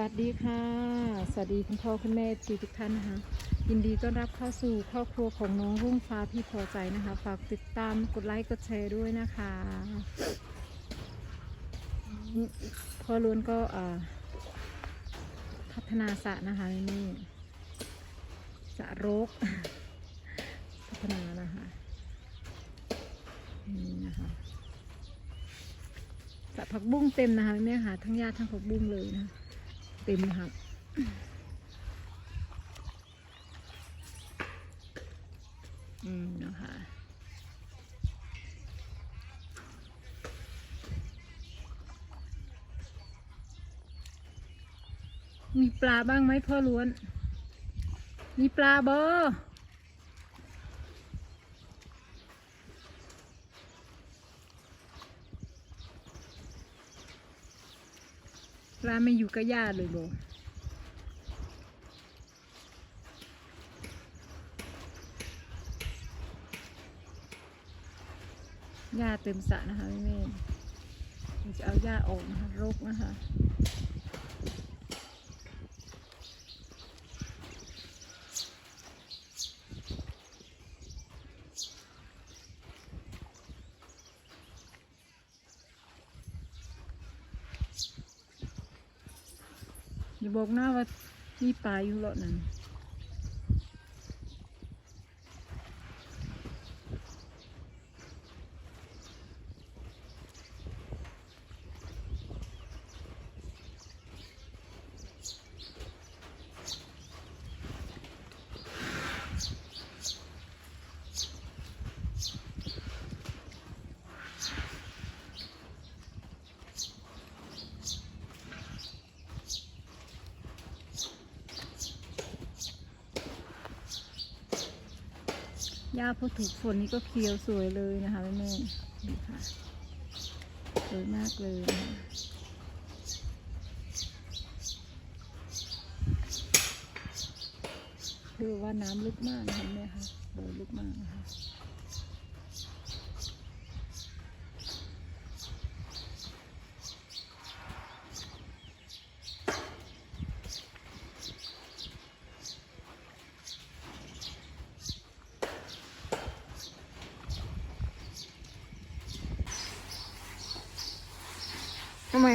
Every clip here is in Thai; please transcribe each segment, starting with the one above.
วัสดีค่ะ สวัสดีคุณพ่อคุณแม่ทีทุกท่านนะคะ ยินดีต้อนรับเข้าสู่ครอบครัวของน้องรุ่งฟ้าพี่พอใจนะคะ ฝากติดตามกดไลค์กดแชร์ด้วยนะคะพ่อล้วนก็พัฒนาสระนะคะนี่สระรก พัฒนานะคะนี่นะคะสระผักบุ้งเต็มนะคะแม่หาทั้งหญ้าทั้งผักบุ้งเลยนะ เต็มครับอืมนะคะมีปลาบ้างไหมพ่อล้วน มีปลาบอ ร้านไม่อยู่กับญาติเลยบอหญ้าเต็มสระนะคะแม่แม่จะเอาหญ้าออกนะคะรกนะคะ บอกหน้าว่ามีปลาอยู่เลาะนั้น หญ้าพอถูกฝนนี่ก็เขียวสวยเลยนะคะแม่แม่นี่ค่ะสวยมากเลยนะคือว่าน้ำลึกมากนะคะแม่ค่ะโดยลึกมากนะคะ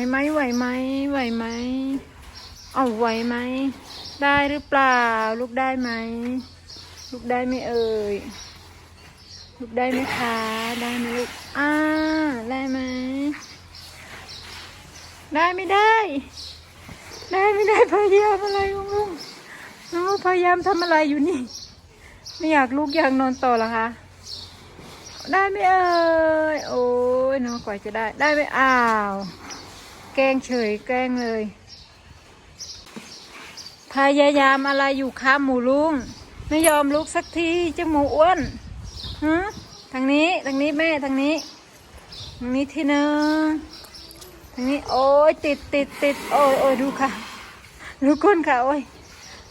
ไหวไหมไหวไหมไหวไหมเอาไหวไหม ได้หรือเปล่า ลูกได้ไหม ลูกได้ไหมเอ่ย ลูกได้ไหมคะ ได้ไหมลูกอ่าได้ไหม ได้ไม่ได้ ได้ไม่ได้พยายามอะไรของลุงน้องลูกพยายามทำอะไรอยู่นี่ ไม่อยากลูกอยากนอนต่อหรอคะ ได้ไหมเอ่ย โอ้ยน้องกว่าจะได้ ได้ไหมอ้าว แกล้งเฉยแกล้งเลย พยายามอะไรอยู่คะหมูลุง ไม่ยอมลุกสักทีเจ้าหมูอ้วนฮะทางนี้ทางนี้แม่ทางนี้ทางนี้ทีนึงทางนี้โอ้ยติดติดติดโอ้ยโอ้ยดูค่ะดูก้นค่ะโอ้ย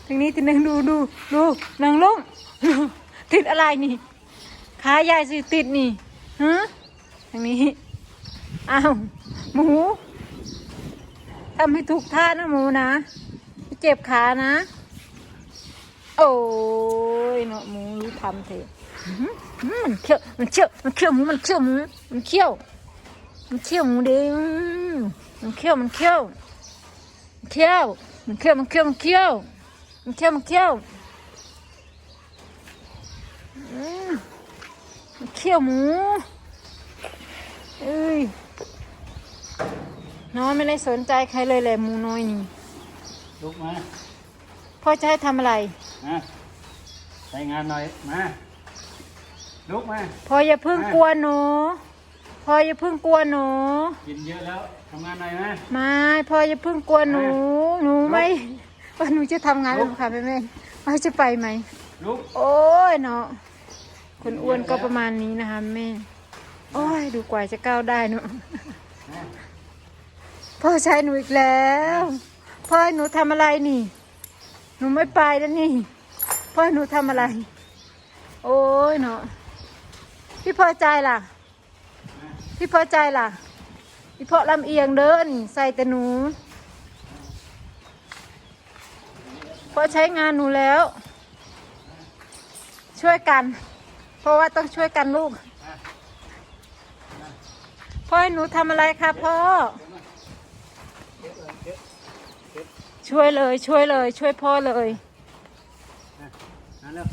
ทางนี้ทีนึงดูดูดูนางลุงติดอะไรนี่ขายายสิติดนี่ฮะทางนี้อ้าวหมู ทำให้ถูกท่านะหมูนะเจ็บขานะ โอ้ยเนาะหมูรู้ทำเถอะมันเขี้ยวมันเขี้ยวมันเขี้ยวหมูมันเขี้ยวหมูมันเขี้ยวมันเขี้ยวหมูเด้งมันเขี้ยวมันเขี้ยวมันเขี้ยวมันเขี้ยวมันเขี้ยวมันเขี้ยวมันเขี้ยวมันเขี้ยวมมันเขี้ยวหมูเอ้ย น้อยไม่ได้สนใจใครเลยแหละหมูน้อยนี่ลุกมาพ่อจะให้ทำอะไรมาใส่งานหน่อยมาลุกมา พ่ออย่าเพิ่งกลัวหนูพ่ออย่าเพิ่งกลัวหนูกินเยอะแล้วทำงานหน่อยนะไม่พ่ออย่าเพิ่งกลัวหนู หนูไม่ว่าหนูจะทำงานหรือค่ะแม่แม่ว่าจะไปไหมลุกโอ้ยเนาะคนอ้วนก็ประมาณนี้นะคะแม่ โอ้ยดูกว่าจะก้าวได้เนาะมา พ่อใช้หนูอีกแล้ว พ่อให้หนูทำอะไรนี่ หนูไม่ไปแล้วนี่ พ่อให้หนูทำอะไร โอ้ยเนาะพี่พอใจล่ะ พี่พอใจล่ะ พี่พอลำเอียงเด้อนี่ใส่แต่หนูราะใช้งานหนูแล้ว ช่วยกัน เพราะว่าต้องช่วยกันลูกพ่อให้หนูทำอะไรคะพ่อ เก็บเออเก็บเก็บ ช่วยเลยช่วยเลย ช่วยพ่อเลยอะมาเร็ว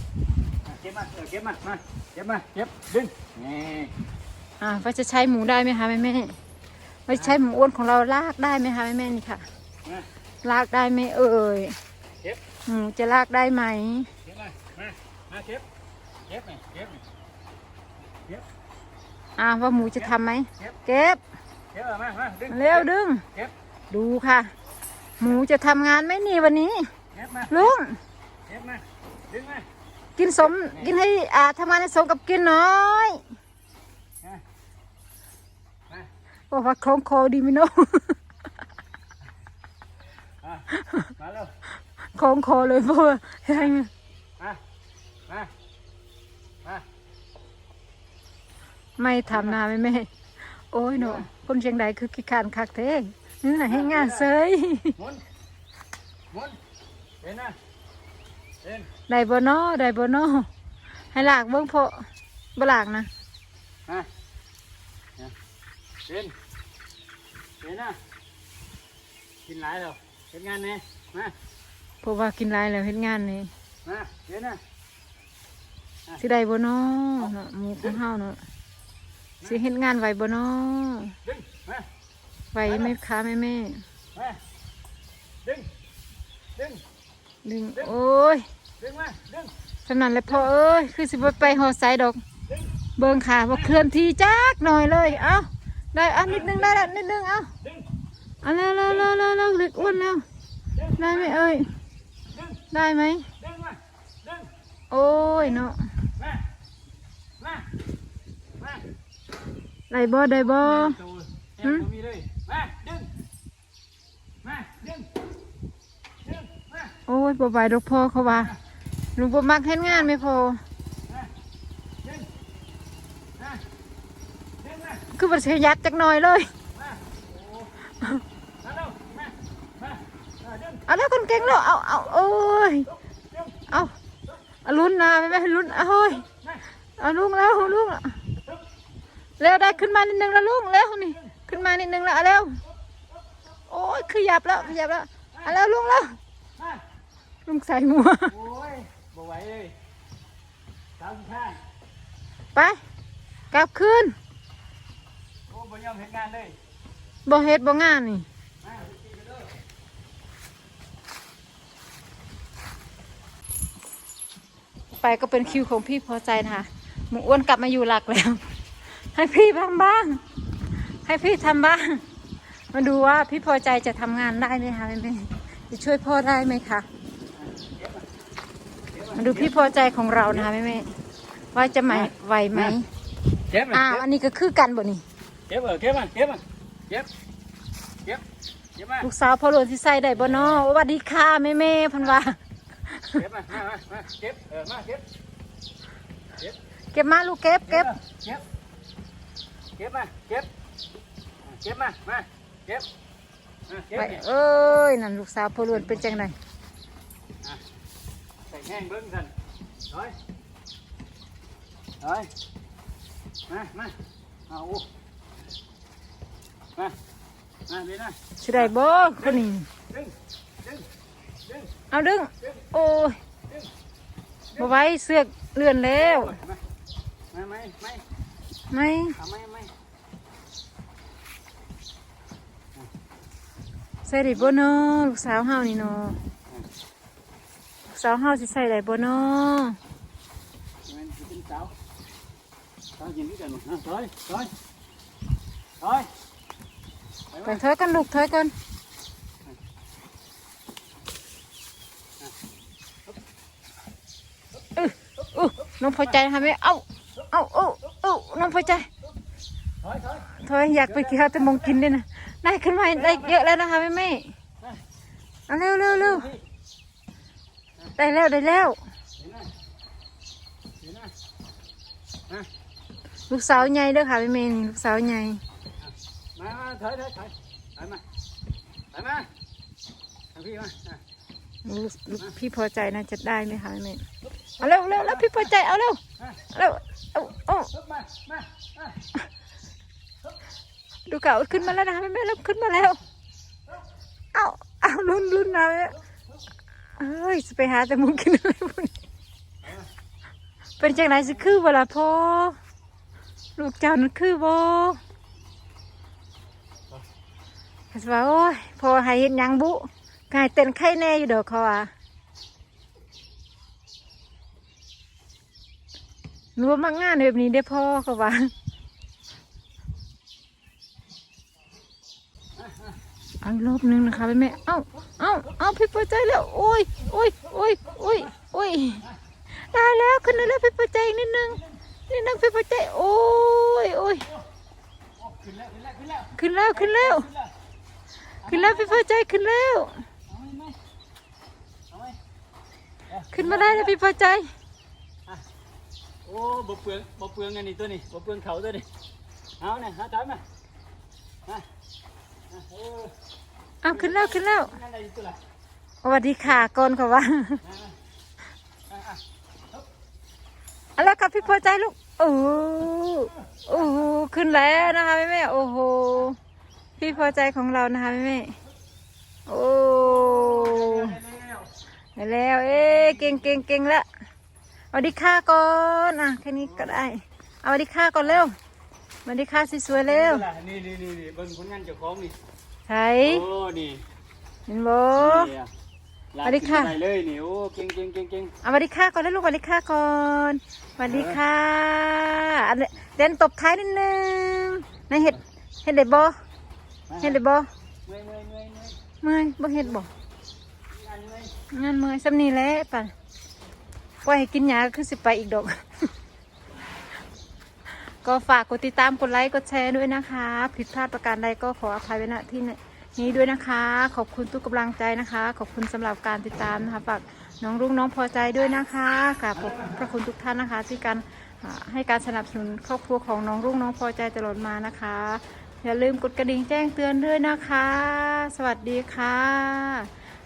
อะเก็บมาเออเก็บมามาเก็บมาเก็บดึงนี่อ่าว่าจะใช้หมูได้ไหมคะแม่แม่ว่าจะใช้หมูอ้วนของเราลากได้ไหมคะแม่แม่นี่ค่ะมาลากได้ไหมเอ่ยเก็บหมูจะลากได้ไหมเก็บมามามาเก็บเก็บนี่เก็บนี่เก็บอ่าว่าหมูจะทำไหมเก็บเก็บเก็บเอามามาดึงเร็วดึงเก็บดูค่ะ หมูจะทำงานไหมนี่วันนี้เก็บมาลุงเก็บมาดึงมากินสมกินให้อ่าทำงานให้สมกับกินน้อยอะมาบอกว่าโครงคอดีไหมเนาะอะมาเร็วโครงคอเลยเพราะว่าให้มันมามามาไม่ทำนาไม่แม่ โอ้ยเนาะคนเชียงใดคือขี้ขานคักเท่ นี่น่ะให้งานเซยหมุนหมุนเดินนะเดินได้บ่เนาะได้บ่เนาะให้ลากเบิ่งพอบ่ลากนะมาเนี่ยเดินเดินนะกินหลายแล้วเฮ็ดงานเนี่ยมาเพราะว่ากินหลายแล้วเฮ็ดงานนี่มาเดินนะสิได้บ่เนาะเนาะหมูของเฮาเนาะสิเฮ็ดงานไหวบ่เนาะดึงมาไห วไหมคะแม่แม่มาดึง ดึง ดึง โอ้ย ดึงมา ดึงสนั่นเลยพ่อเอ้ย คือสิบ่ไปหอไซดอกดึงเบิ่งขาบ่เคลื่อนที่จักหน่อยเลย เอ้าได้อะนิดนึงได้แล้วนิดนึงเอ้าดึงเอาเร็วเร็วเร็วเร็วเร็วเล็กอ้วนแล้วดึงได้ไหมเอ้ยดึงได้ไหมดึงมาดึงโอ้ยเนาะมามามาได้บ่ได้บ่ตัวแอบบ่มีเลยมาดึงมาดึงดึงมา โอ้ยบ่ไหวดอกพ่อเขาว่าหนูบ่มักเฮ็ดงานไม่พอมาดึงมาดึงมาคือบ่สิยับจักหน่อยเลยอ้มาเอาแล้วคนเก่งแล้วเอาเอาโอ้ยเอาเอาลุ้นนะแม่แม่ลุ้นเอาเฮ้ยเอาลุงแล้วลุงเร็วได้ขึ้นมานิดนึงแล้วลุงเร็วนี่ขึ้นมานิดนึงแล้วเอาเร็วโอ้ยขยับแล้วขยับแล้วเอาแล้วลุงแล้ว ลุงใส่หัว โอ้ยบ่ไหวเลยสามสิบห้าไป กลับคืนโอ้บ่ยอมเห็นงานเลยบ่เฮ็ดบ่งานนี่มาตีไปเด้อไปก็เป็นคิวของพี่พอใจนะคะหมูอ้วนกลับมาอยู่หลักแล้ว ให้พี่บ้างบ้าง ให้พี่ทำบ้าง มาดูว่าพี่พอใจจะทำงานได้ไหมคะแม่ๆจะช่วยพ่อได้ไหมคะ มาดูพี่พอใจของเรานะคะแม่ๆว่าจะไหมไหวไหมเก็บมาอ้าวอันนี้ก็คือกันบ่นี่เก็บเออเก็บมาเก็บมาเก็บเก็บเก็บมาลูกสาวพ่อหลวงที่ใส่ได้บ่เนาะสวัสดีค่ะแม่แม่ๆเพันว่าเก็บมามามามาเก็บเออมาเก็บเก็บเก็บมาลูกเก็บเก็บเก็บเก็บมาเก็บเก็บมามาเก็บมาเก็บไปนี่เอ้ยนั่นลูกสาวพ่อหลวงเป็นจังไดอะใส่ แห้งเบิ้งสันร้อยร้อยมามาเอาโอ้มา มาเดี๋ยวนะสิได้บ่คนนี้ดึงดึงดึงเอาดึง โอ้ยบ่ไหว้เสือกเลื่อนแล้วมามาไม่ไม่ไม่เอาไม่ไม่ใส่ได้บ่เนาะลูกสาวเฮานี่เนาะลูก สาวเฮาสิใส่ได้บ่เนาะมันเป็นสาวสาวยินดีกันหมดนะถอยถอยถอยไปไปไว้ถอยกันลูกถอยกันอื้น้องพอใจนะคะแม่เอ้าเอ้าเอ้าเอ้าน้องพอใจถอยอยากไปกินข้าวแต่มองกินด้วยนะได้ขึ้นมาได้เยอะแล้วนะคะแม่แม่เอาเร็วเร็วเร็ว ได้แล้วได้แล้วเห็นไหมเห็นไหมมาลูกสาวใหญ่เด้อค่ะแม่แม่นี่ลูกสาวใหญ่มามาถอยถอยถอยถอยมาถอยมาทางพี่มาอะรู้รู้พี่พอใจนะจะได้ไหมคะแม่เอาเร็วเร็วแล้วพี่พอใจเอาเร็วเร็วเอาเอาลุกมามามาดูเก่าขึ้นมาแล้วนะคะแม่แม่เริ่มขึ้นมาแล้ว เอาเอาลุ้นลุ้นนะแม่ เอ้ยจะไปหาแต่หมูกินอะไรพวกนี้เป็นจังไรสิคือเวลาพ่อลูกเจ้านั่นคือบ่เขาจะว่าโอ้ยพอให้เห็นยังบุกายเต้นไข่แน่อยู่ดอกเขาอะหนูว่ามากงานแบบนี้ได้พ่อเขาว่าเอาอีกรอบนึงนะคะแม่แม่เอ้า เอาเอาพี่พอใจแล้วโอ้ยโอ้ยโอ้ยโอ้ยโอ้ยได้แล้วขึ้นได้แล้วพี่พอใจอีกนิดนึงนิดนึงพี่พอใจโอ้ยโอ้ยขึ้นแล้วขึ้นแล้วขึ้นแล้วขึ้นแล้วขึ้นแล้วขึ้นแล้วพี่พอใจขึ้นแล้วขึ้นมาได้แล้วพี่พอใจโอ้บ่เปลืองบ่เปลืองอันนี้ตัวนี้บ่เปลืองเขาตัวนี้เอาเนี่ยหาตามมามามาเออ อาขึ้นแล้วขึ้นแล้วนั่นอะไรตัวละสวัสดีค่ะก่อนค่ะว่าอะอะเอาละครับพี่พอใจลูกโอ้โหโอ้โหขึ้นแล้วนะคะแม่แม่โอ้โหพี่พอใจของเรานะคะแม่แม่โอ้ได้แล้วไปแล้ว เอ๊เก่งเก่งเก่งละเอาดิค่าก่อนอะแค่นี้ก็ได้เอาดิค่าก่อนเร็วมาดิค่าสวยๆเร็วนี่นี่นี่เบิ่งผลงานเจ้าของนี่ ใช่โอ้นี่เห็นบ่นี่อะสวัสดีค่ะลากขึ้นไปเลยนี่โอ้เก่งเก่งเก่งเก่งเอามาดิค่าก่อนแล้วลูกมาดิค่าก่อนมาดิค่าอันเดเดนตบท้ายนิดนึงนายเห็ดเห็ดเด็ดบ่มาเห็ดเด็ดบ่เมื่อยเมื่อยเมื่อยเมื่อยเมื่อยบ่เห็ดบ่งานเมื่อยงานเมื่อยซ้ำนี่แหละป่ะปล่อยให้กินยาก็คือสิไปอีกดอก ก็ฝากกดติดตามกดไลค์กดแชร์ด้วยนะคะ ผิดพลาดประการใดก็ขออภัยไว้ณที่นี้ด้วยนะคะ ขอบคุณทุกกำลังใจนะคะ ขอบคุณสำหรับการติดตามนะคะฝากน้องรุ่งน้องพอใจด้วยนะคะกราบขอบพระคุณทุกท่านนะคะ ที่การให้การสนับสนุนครอบครัวของน้องรุ่งน้องพอใจตลอดมานะคะ อย่าลืมกดกระดิ่งแจ้งเตือนด้วยนะคะ สวัสดีค่ะ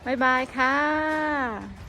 บ๊ายบายค่ะ